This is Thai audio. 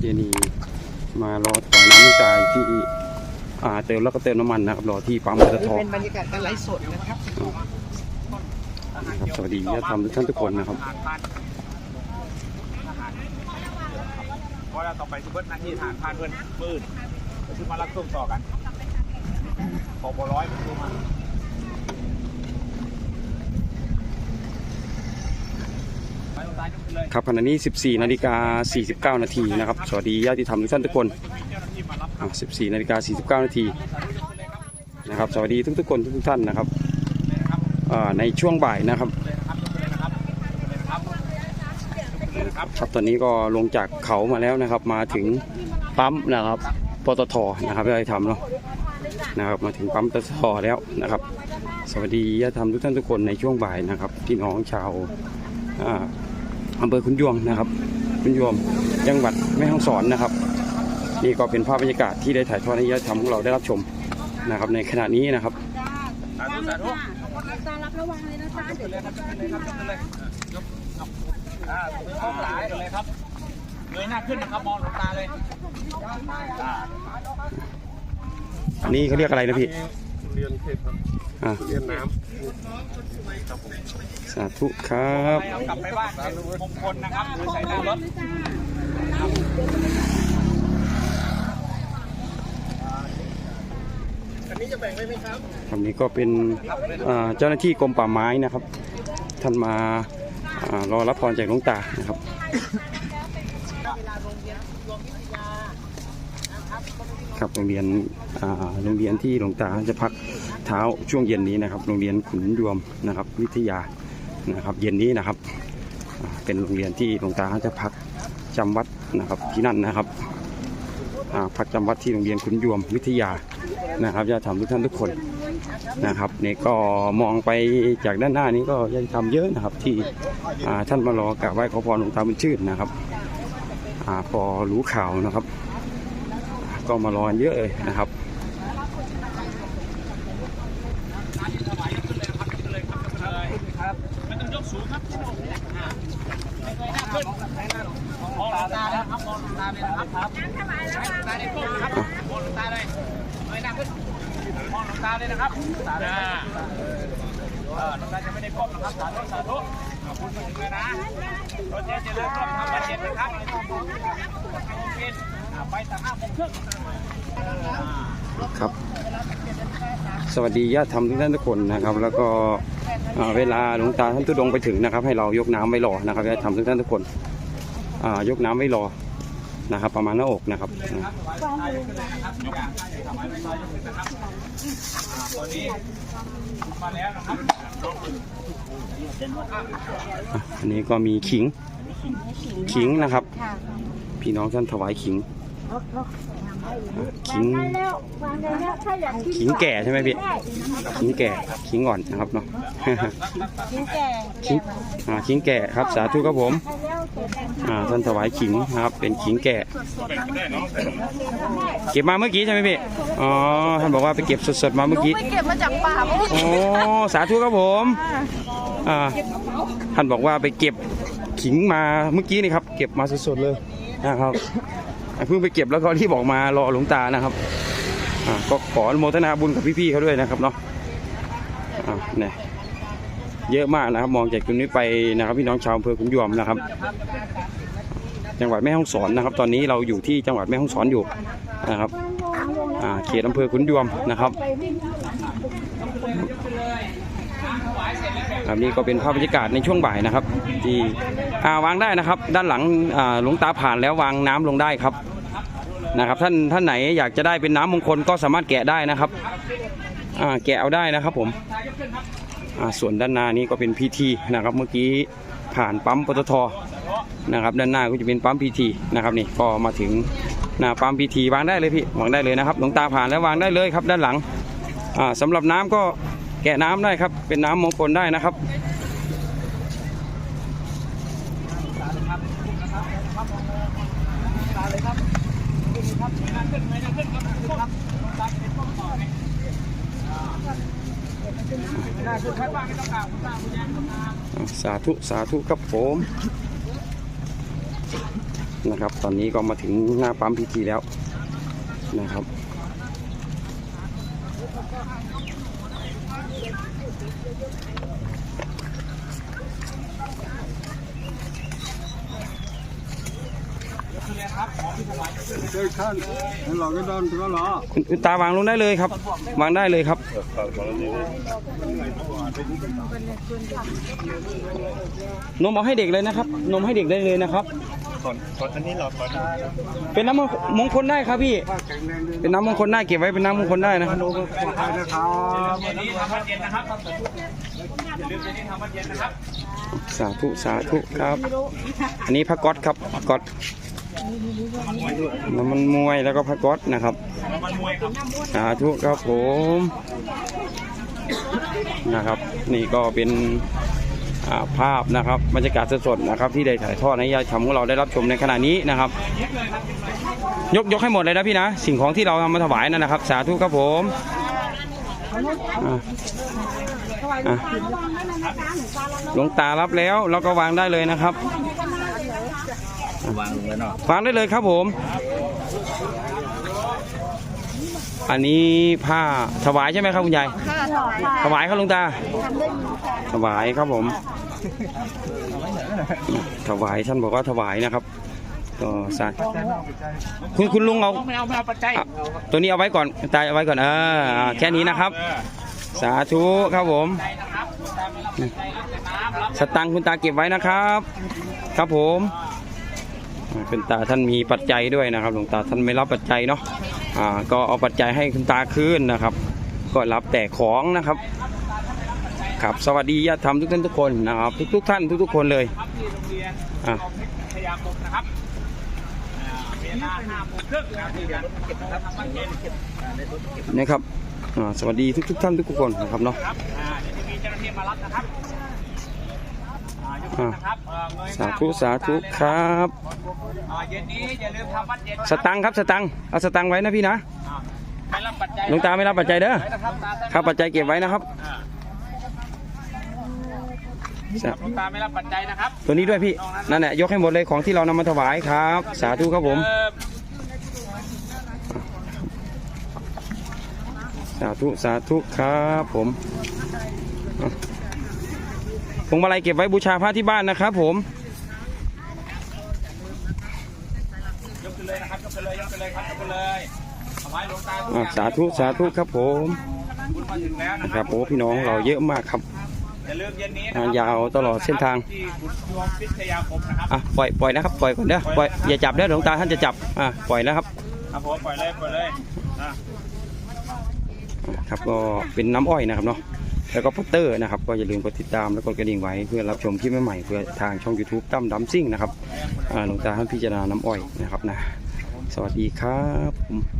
เจนีมารอถวายน้ำน้ำใจที่อ่าเติมแล้วก็เติมน้ำมันนะครับรอที่ปั๊มปตทเป็นบรรยากาศการไลฟ์สดนะครับนะครับสวัสดีญาติธรรมทุกท่านทุกคนนะครับ เพราะเราต่อไปทุกเบิ้ลหน้าที่ทางผ่านเพื่อนมืดซึ่งมารับช่วงต่อกันขอบร้อยมันดูมาไปตรงซ้ายยกไปเลย ครับขณะนี้ 14 นาฬิกา 49 นาทีนะครับ สวัสดีญาติธรรมทุกท่านทุกคนเจ้าหน้าที่มารับอ่า14 นาฬิกา 49 นาทีนะครับ สวัสดีทุกๆคนทุกท่านนะครับในช่วงบ่ายนะครับ ครับตอนนี้ก็ลงจากเขามาแล้วนะครับ มาถึงปั๊มนะครับปตทนะครับได้ทำเนาะนะครับมาถึงปั๊มปตทแล้วนะครับ สวัสดีญาติธรรมทุกท่านทุกคนในช่วงบ่ายนะครับพี่น้องชาวอ่า อำเภอคุนยวมนะครับคุนยวมจังหวัดแม่ฮ่องสอนนะครับ นี่ก็เป็นภาพบรรยากาศที่ได้ถ่ายทอดให้ญาติธรรมของเราได้รับชมนะครับ ในขณะนี้นะครับสาธุสาธุตารับระวังเลยนะจ๊ะเดี๋ยวเลยครับยกเลยครับเลยยกอ่าเข้าหลายเลยครับเงยหน้าขึ้นนะครับมองหลวงตาเลยอ่าอันนี้เขาเรียกอะไรนะพี่ เรียนเทพครับอ่าเรียนน้สาธุครับไปเอากลับไปบ้านเป็นมงคลนะครับหรือใส่หน้ารถำอันนี้จะแบ่งได้ไหมครับคำนี้ก็เป็นอ่าเจ้าหน้าที่กรมป่าไม้นะครับ ท่านมาอ่ารอรับพรจากหลวงตานะครับ ครับโรงเรียนโรงเรียนที่หลวงตาจะพักเท้าช่วงเย็นนี้นะครับ โรงเรียนขุนยวมนะครับ วิทยานะครับ เย็นนี้นะครับ เป็นโรงเรียนที่หลวงตาจะพักจำวัดนะครับที่นั่นนะครับพักจำวัดที่โรงเรียนขุนยวมวิทยานะครับญาติธรรมทุกท่านทุกคนนะครับนี่ก็มองไปจากด้านหน้านี้ก็ญาติธรรมเยอะนะครับ ที่ท่านมารอกราบไหว้ขอพรหลวงตาบุญชื่นนะครับอพอรู้ข่าวนะครับ ก็มารอกันเยอะเลยนะครับนเยนะครับครับตาในก้มนะครับมออเลยนะครับตาเลยเออหลวงตาจะไม่ได้ก้มนะครับสาธุสาธุขอบคุณมาถึงเลยนะรถเจ๊จะเริ่มรอบทำวันเจ็ดนะครับโมงค ครับ สวัสดีญาติธรรมทุกท่านทุกคนนะครับ แล้วก็อ่าเวลาหลวงตาท่านทุดงค์ไปถึงนะครับ ให้เรายกน้ำไว้รอนะครับญาติธรรมทุกท่านทุกคนอ่ายกน้ำไว้รอนะครับ ประมาณหน้าอกนะครับอ่าตัวนี้มาแล้วนะครับอะอันนี้ก็มีขิงขิงนะครับค่ะพี่น้องท่านถวายขิง ขิงแล้ววางได้แล้วถ้าอยากกินขิงแก่ใช่ไหมพี่ขิงแก่ขิงอ่อนนะครับเนาะกินแก่ขิงขิงแก่ครับ สาธุครับผมท่านถวายขิงนะครับ เป็นขิงแก่ เก็บมาเมื่อกี้ใช่ไหมพี่อ๋อท่านบอกว่าไปเก็บสดๆมาเมื่อกี้ไปเก็บมาจากป่าโอ้สาธุครับผมท่านบอกว่าไปเก็บขิงมาเมื่อกี้นี่ครับ เก็บมาสดๆเลยนะครับ เพิ่งไปเก็บแล้วก็รีบออกมารอหลวงตานะครับก็ขอโมทนาบุญกับพี่ๆเขาด้วยนะครับเนาะเนี่ยเยอะมากนะครับ มองจากตรงนี้ไปนะครับ พี่น้องชาวอำเภอขุนยวมนะครับ จังหวัดแม่ฮ่องสอนนะครับ ตอนนี้เราอยู่ที่จังหวัดแม่ฮ่องสอนอยู่นะครับเขตอำเภอขุนยวมนะครับ ครับนี่ก็เป็นภาพบรรยากาศในช่วงบ่ายนะครับ ที่วางได้นะครับ ด้านหลังหลวงตาผ่านแล้ววางน้ำลงได้ครับนะครับ ท่านท่านไหนอยากจะได้เป็นน้ำมงคลก็สามารถแกะได้นะครับแกะเอาได้นะครับผมส่วนด้านหน้านี้ก็เป็นพีทีนะครับ เมื่อกี้ผ่านปั๊มปตทนะครับ ด้านหน้าก็จะเป็นปั๊มพีทีนะครับนี่ก็มาถึงหน้าปั๊มพีทีวางได้เลยพี่วางได้เลยนะครับหลวงตาผ่านแล้ววางได้เลยครับ ด้านหลังอ่าสำหรับน้ำก็ แกะน้ำได้ครับ เป็นน้ำมงคลได้นะครับสาธุสาธุครับผมนะครับ ตอนนี้ก็มาถึงหน้าปั๊มพีทีแล้วนะครับ เดินขั้นหลอกก็โดนก็หลอคุณคุณตาวางลงได้เลยครับ วางได้เลยครับ นมเอาให้เด็กเลยนะครับ นมให้เด็กได้เลยนะครับ อนก่อนอันนี้หลอกก่อนเป็นน้ำมงคลได้ครับพี่แข็งแรงดีเป็นน้ำมงคลได้เก็บไว้เป็นน้ำมงคลได้นะครับโน้ก็ปลอดภัยนะครับเย็นนี้ทำวัดเย็นนะครับอย่าลืมเย็นนี้ทำวัดเย็นนะครับ สาธุสาธุครับ อันนี้พระก๊อตครับพระก๊อตน้ำมันมวยแล้วก็พระก๊อตนะครับมันมวยครับสาธุครับผมนะครับ นี่ก็เป็นอ่า ภาพนะครับบรรยากาศสดๆนะครับ ที่ได้ถ่ายทอดให้ญาติธรรมของเราได้รับชมในขณะนี้นะครับ ยกยกให้หมดเลยนะพี่นะ สิ่งของที่เราทำมาถวายนั่นนะครับ สาธุครับผมอะอะหลวงตารับแล้วเราก็วางได้เลยนะครับ วางลงแล้วเนาะวางได้เลยครับผม อันนี้ผ้าถวายใช่ไหมครับคุณยายค่าถวายถวายครับหลุงตา ทำด้วยมือค่ะถวายครับผม ถวายท่านบอกว่าถวายนะครับก็สาธุคุณคุณลุงเอาไม่เอาไม่เอาปัจจัยอะตัวนี้เอาไว้ก่อนตายเอาไว้ก่อนเอออ่าแค่นี้นะครับ สาธุครับผม สตังค์คุณตาเก็บไว้นะครับ ครับผมอ่าคุณตาท่านมีปัจจัยด้วยนะครับ หลวงตาท่านไม่รับปัจจัยเนาะอ่าก็เอาปัจจัยให้คุณตาคืนนะครับ ก็รับแต่ของนะครับ ครับสวัสดีญาติธรรมทุกท่านทุกคนนะครับทุกทุกๆท่านทุกๆคนเลยครับที่โรงเรียนอะพยาคมนะครับอ่าเวลาห้าโมงครึ่งนะครับที่การเก็บนะครับทำวัดเย็นนะครับอ่าสวัสดีทุกทุกๆท่านทุกๆคนนะครับเนาะครับอ่าเดี๋ยวจะมีเจ้าหน้าที่มารับนะครับอ่ายกมือนะครับเอ่อเงยหสาน้ธุสาธุครับ อ่าเย็นนี้อย่าลืมทำวัดเย็นนะสตังค์ครับสตังค์เอาสตังค์ไว้นะพี่นะอ่าไม่รับปัจจัยหลวงตาไม่รับปัจจัยเด้อไว้นะครับตาครับปัจจัยเก็บไว้นะครับ อ่า ครับหลวงตาไม่รับปัจจัยนะครับ ตัวนี้ด้วยพี่ นั่นแหละยกให้หมดเลยของที่เรานำมาถวายครับ สาธุครับผมเอ่อสาธุ สาธุครับผมอะพวงมาลัยเก็บไว้บูชาพระที่บ้านนะครับผม ยกไปเลยนะครับ ยกไปเลย ยกไปเลยครับ ยกไปเลยเอาไว้หลวงตาทุกออะย่างสาธุ สาธุครับผมคุณมาถึงแล้วนะนะคครัรับบโอ้พี่น้องเราเยอะมากครับ อย่าลืมเย็นนี้นะอ่าครับยาวตลอดเส้นทาง ที่บุตรรวมพิทยาคมนะครับอะปล่อยปล่อยนะครับปล่อยก่อนเด้อปล่อยอย่าจับเด้อหลวงตาท่านจะจับอะปล่อยแล้วครับครับผมปล่อยเลยปล่อยเลยนะครับก็เป็นน้ำอ้อยนะครับเนาะแล้วก็พัตเตอร์นะครับ ก็อย่าลืมกดติดตามและกดกระดิ่งไว้เพื่อรับชมคลิปใหม่ๆเพื่อทางช่อง YouTube ตั้มดัมซิ่งนะครับอ่าหลวงตาท่านพิจารณาน้ำอ้อยนะครับนะสวัสดีครับผม